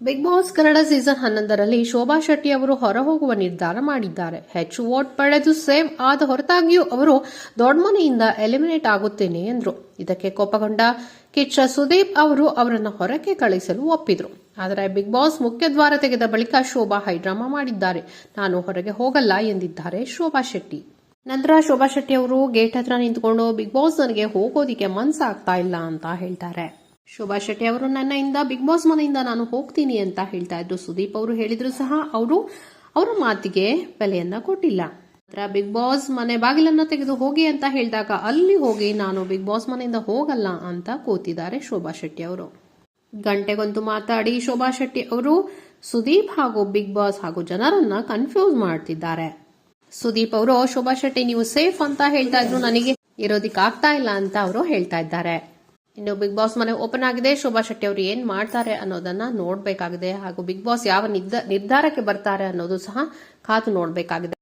Big boss Kannada season ಹನ್ನೊಂದರಲ್ಲಿ ಶೋಭಾ ಶೆಟ್ಟಿ ಅವರು ಹೊರಹೋಗುವ ನಿರ್ಧಾರ ಮಾಡಿದ್ದಾರೆ. ಹೆಚ್ಚು ವೋಟ್ ಪಡೆದು ಸೇವ್ ಆದ ಹೊರತಾಗಿಯೂ ಅವರು ದೊಡ್ಡಮನೆಯಿಂದ ಎಲಿಮಿನೇಟ್ ಆಗುತ್ತೇನೆ ಎಂದರು. ಇದಕ್ಕೆ ಕೋಪಗೊಂಡ ಕಿಚ್ಚ ಸುದೀಪ್ ಅವರು ಅವರನ್ನು ಹೊರಕ್ಕೆ ಕಳಿಸಲು ಒಪ್ಪಿದ್ರು. ಆದರೆ ಬಿಗ್ ಬಾಸ್ ಮುಖ್ಯ ದ್ವಾರ ತೆಗೆದ ಬಳಿಕ ಶೋಭಾ ಹೈಡ್ರಾಮಾ ಮಾಡಿದ್ದಾರೆ. ನಾನು ಹೊರಗೆ ಹೋಗಲ್ಲ ಎಂದಿದ್ದಾರೆ ಶೋಭಾ ಶೆಟ್ಟಿ. ನಂತರ ಶೋಭಾ ಶೆಟ್ಟಿ ಅವರು ಗೇಟ್ ಹತ್ರ ನಿಂತ್ಕೊಂಡು ಬಿಗ್ ಬಾಸ್ ನನಗೆ ಹೋಗೋದಿಕ್ಕೆ ಮನ್ಸಾಗ್ತಾ ಇಲ್ಲ ಅಂತ ಹೇಳ್ತಾರೆ. ಶೋಭಾ ಶೆಟ್ಟಿ ಅವರು ನನ್ನಿಂದ ಬಿಗ್ ಬಾಸ್ ಮನೆಯಿಂದ ನಾನು ಹೋಗ್ತೀನಿ ಅಂತ ಹೇಳ್ತಾ ಇದ್ರು. ಸುದೀಪ್ ಅವರು ಹೇಳಿದ್ರು ಸಹ, ಅವರು ಅವರ ಮಾತಿಗೆ ಬೆಲೆಯನ್ನ ಕೊಟ್ಟಿಲ್ಲ. ಬಿಗ್ ಬಾಸ್ ಮನೆ ಬಾಗಿಲನ್ನ ತೆಗೆದು ಹೋಗಿ ಅಂತ ಹೇಳಿದಾಗ, ಅಲ್ಲಿ ಹೋಗಿ ನಾನು ಬಿಗ್ ಬಾಸ್ ಮನೆಯಿಂದ ಹೋಗಲ್ಲ ಅಂತ ಕೂತಿದ್ದಾರೆ ಶೋಭಾ ಶೆಟ್ಟಿ ಅವರು. ಗಂಟೆಗೊಂದು ಮಾತಾಡಿ ಶೋಭಾ ಶೆಟ್ಟಿ ಅವರು, ಸುದೀಪ್ ಹಾಗೂ ಬಿಗ್ ಬಾಸ್ ಹಾಗೂ ಜನರನ್ನ ಕನ್ಫ್ಯೂಸ್ ಮಾಡ್ತಿದ್ದಾರೆ. ಸುದೀಪ್ ಅವರು, ಶೋಭಾ ಶೆಟ್ಟಿ, ನೀವು ಸೇಫ್ ಅಂತ ಹೇಳ್ತಾ ಇದ್ರು, ನನಗೆ ಇರೋದಿಕ್ ಆಗ್ತಾ ಇಲ್ಲ ಅಂತ ಅವರು ಹೇಳ್ತಾ ಇದ್ದಾರೆ. ಇನ್ನು ಬಿಗ್ ಬಾಸ್ ಮನೆ ಓಪನ್ ಆಗಿದೆ. ಶೋಭಾ ಶೆಟ್ಟಿ ಅವರು ಏನ್ ಮಾಡ್ತಾರೆ ಅನ್ನೋದನ್ನ ನೋಡಬೇಕಾಗಿದೆ. ಹಾಗೂ ಬಿಗ್ ಬಾಸ್ ಯಾವ ನಿರ್ಧಾರಕ್ಕೆ ಬರ್ತಾರೆ ಅನ್ನೋದು ಸಹ ಕಾತು ನೋಡ್ಬೇಕಾಗಿದೆ.